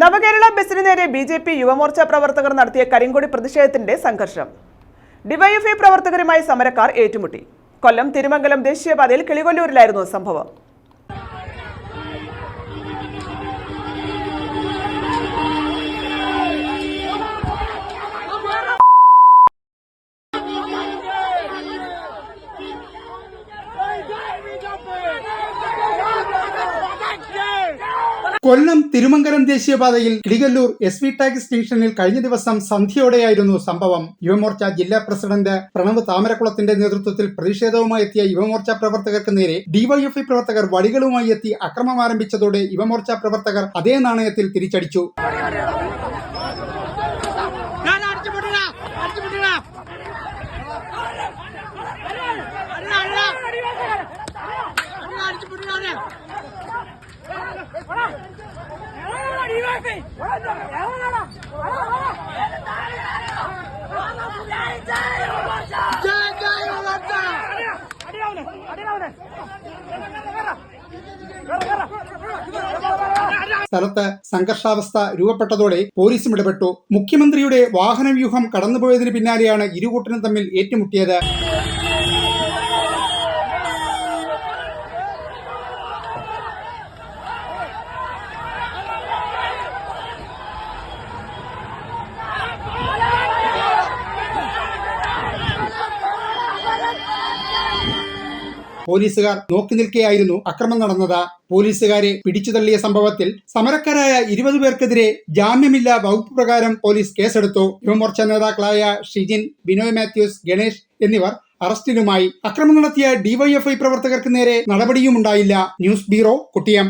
നവകേരള ബസിന് നേരെ B J P Yuva Morcha പ്രവർത്തകർ നടത്തിയ കരിങ്കൊടി പ്രതിഷേധത്തിന്റെ സംഘർഷം. ഡിവൈഎഫ്ഐ പ്രവർത്തകരുമായി സമരക്കാർ ഏറ്റുമുട്ടി. കൊല്ലം തിരുമംഗലം ദേശീയപാതയിൽ കിളികൊല്ലൂരിലായിരുന്നു സംഭവം. കൊല്ലം തിരുമംഗലം ദേശീയപാതയിൽ കിളികല്ലൂർ എസ് വി ടാക്സ് സ്റ്റേഷനിൽ കഴിഞ്ഞ ദിവസം സന്ധ്യയോടെയായിരുന്നു സംഭവം. യുവമോർച്ച ജില്ലാ പ്രസിഡന്റ് പ്രണവ് താമരക്കുളത്തിന്റെ നേതൃത്വത്തിൽ പ്രതിഷേധവുമായി എത്തിയ യുവമോർച്ച പ്രവർത്തകർക്ക് നേരെ ഡിവൈഎഫ്ഐ പ്രവർത്തകർ വടികളുമായി എത്തി അക്രമം ആരംഭിച്ചതോടെ യുവമോർച്ച പ്രവർത്തകർ അതേ നാണയത്തിൽ തിരിച്ചടിച്ചു. സ്ഥലത്ത് സംഘർഷാവസ്ഥ രൂപപ്പെട്ടതോടെ പോലീസും ഇടപെട്ടു. മുഖ്യമന്ത്രിയുടെ വാഹനവ്യൂഹം കടന്നുപോയതിന് പിന്നാലെയാണ് ഇരുകൂട്ടരും തമ്മിൽ ഏറ്റുമുട്ടിയത്. പോലീസുകാർ നോക്കി നിൽക്കെയായിരുന്നു അക്രമം നടന്നത്. പോലീസുകാരെ പിടിച്ചുതള്ളിയ സംഭവത്തിൽ സമരക്കാരായ ഇരുപത് പേർക്കെതിരെ ജാമ്യമില്ലാ വകുപ്പ് പ്രകാരം പോലീസ് കേസെടുത്തു. യുവമോർച്ച നേതാക്കളായ ഷിജിൻ ബിനോയ് മാത്യൂസ് ഗണേഷ് എന്നിവർ അറസ്റ്റിലുമായി. അക്രമം നടത്തിയ ഡിവൈഎഫ്ഐ പ്രവർത്തകർക്ക് നേരെ നടപടിയുമുണ്ടായില്ല. News bureau കുട്ടിയം.